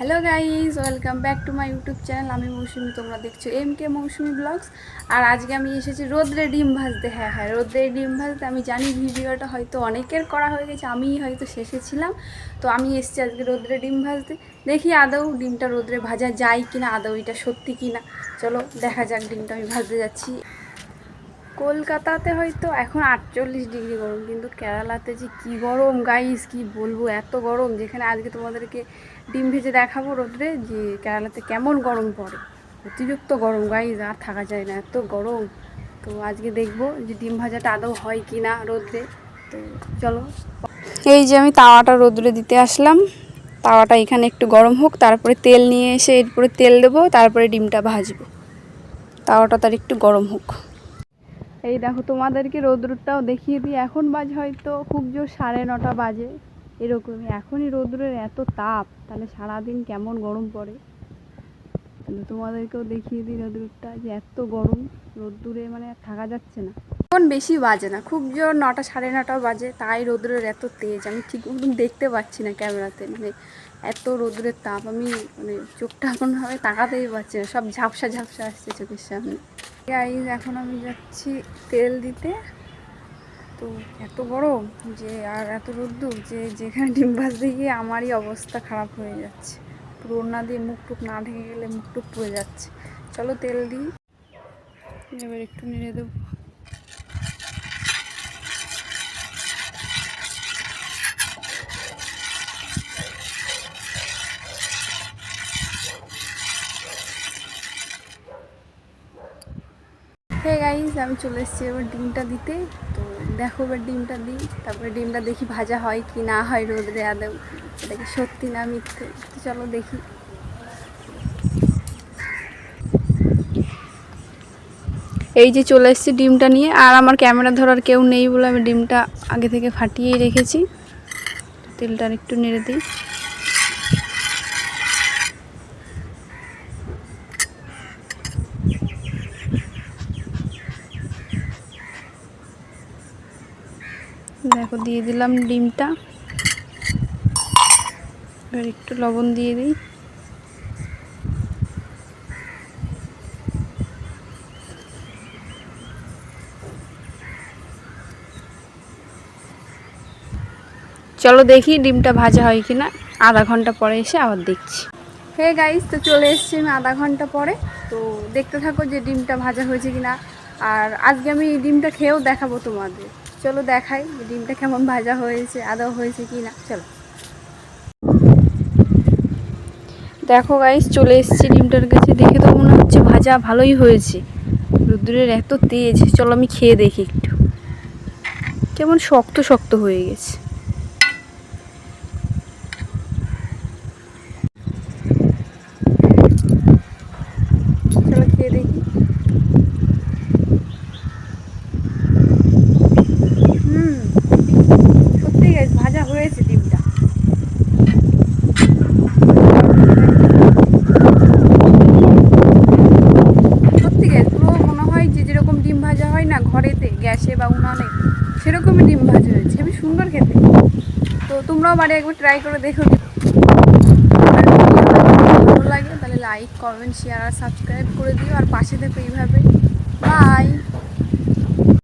Hello guys welcome back to my YouTube channel আমি মৌসুমি, তোমরা দেখছ এম কে মৌসুমি blogs আর আজকে আমি এসেছি রোদ্রে ডিম ভাজতে। হ্যাঁ হ্যাঁ রোদ্রে ডিম ভাজতে। আমি জানি ভিডিওটা হয়তো অনেকের করা হয়ে গেছে আমি হয়তো শেষে ছিলাম। তো আমি এসেছি আজকে রোদ্রে ডিম ভাজতে। দেখি আদৌ ডিমটা রোদ্রে ভাজা যায় কি না আদৌ এটা সত্যি কিনা। চলো, দেখা যাক ডিমটা আমি ভাজতে যাচ্ছি। কলকাতাতে হয়তো এখন আটচল্লিশ ডিগ্রি গরম, কিন্তু কেরালাতে যে কি গরম গাইস কি বলব, এত গরম, যেখানে আজকে তোমাদেরকে ডিম ভেজে দেখাবো রোদ্রে যে কেরালাতে কেমন গরম পড়ে। অতিরিক্ত গরম গাইস আর থাকা যায় না, এত গরম। তো আজকে দেখব যে ডিম ভাজাটা আদৌ হয় কি না রোদ্রে। তো চলো। এই যে আমি তাওয়াটা রোদ্রে দিতে আসলাম, তাওয়াটা এখানে একটু গরম হোক, তারপরে তেল নিয়ে এসে এরপরে তেল দেবো, তারপরে ডিমটা ভাজবো। তাওয়াটা তার একটু গরম হোক। এই দেখো, তোমাদেরকে রোদ্রটাও দেখিয়ে দিই। এখন বাজে হয়তো খুব জোর সাড়ে নটা বাজে এরকমই। এখনই রোদ্রের এত তাপ, তাহলে সারাদিন কেমন গরম পড়ে? তাহলে তোমাদেরকেও দেখিয়ে দিই রোদ্রটা, যে এত গরম রোদ্দুরে মানে থাকা যাচ্ছে না। এখন বেশি বাজে না, খুব জোর নটা সাড়ে নটা বাজে, তাই রোদ্রের এত তেজ। আমি ঠিক মতন দেখতে পাচ্ছি না ক্যামেরাতে মানে এত রোদ্রের তাপ। আমি মানে চোখটা এমনভাবে তাকাতেই পারছি না, সব ঝাপসা ঝাপসা আসছে চোখের সামনে। গাইজ এখন আমি যাচ্ছি তেল দিতে। তো এত গরম যে, আর এত রোদ্দুর যে, যেখানে ডিম ভাজতে গিয়ে আমারই অবস্থা খারাপ হয়ে যাচ্ছে। পুরো দিয়ে মুখ টুক না ঢেকে গেলে মুখ টুক পুড়ে যাচ্ছে। চলো তেল দিই। এবার একটু নেড়ে দেবো। হে গাইস আমি চলে এসেছি এবার ডিমটা দিতে। তো দেখো এবার ডিমটা দিই, তারপরে ডিমটা দেখি ভাজা হয় কি না হয় রোদরে আদৌ এটা কি সত্যি না মিথ্যে? তো চলো দেখি। এই যে চলে এসেছি ডিমটা নিয়ে, আর আমার ক্যামেরা ধরার কেউ নেই বলে আমি ডিমটা আগে থেকে ফাটিয়েই রেখেছি। তেলটা একটু নেড়ে দিই। দেখো, দিয়ে দিলাম ডিমটা। এবার একটু লবণ দিয়ে দিই। চলো দেখি ডিমটা ভাজা হয় কিনা। আধা ঘণ্টা পরে এসে আবার দেখছি। হে গাইস তো চলে এসেছি আমি আধা ঘণ্টা পরে। তো দেখতে থাকো যে ডিমটা ভাজা হয়েছে কিনা। আর আজকে আমি ডিমটা খেয়েও দেখাবো তোমাদের। চলো দেখাই ডিমটা কেমন ভাজা হয়েছে, আদা হয়েছে কি না চলো। দেখো গাইস চলে এসছি ডিমটার কাছে। দেখে তো মনে হচ্ছে ভাজা ভালোই হয়েছে। রুদ্রের এত তেজ। চলো আমি খেয়ে দেখি একটু। কেমন শক্ত শক্ত হয়ে গেছে চলো খেয়ে দেখি হুম সত্যি গাইস ভাজা হয়েছে ডিমটা সত্যি গাইস পুরো মনে হয় যে যেরকম ডিম ভাজা হয় না ঘরেতে গ্যাসে বা উনানে সেরকমই ডিম ভাজা হয়েছে। আমি সুন্দর খেতে। তো তোমরাও বাড়ি একবার ট্রাই করে দেখো। ভালো লাগে তাহলে লাইক কমেন্ট শেয়ার আর সাবস্ক্রাইব করে দিও। আর পাশে দেখো এইভাবে। বাই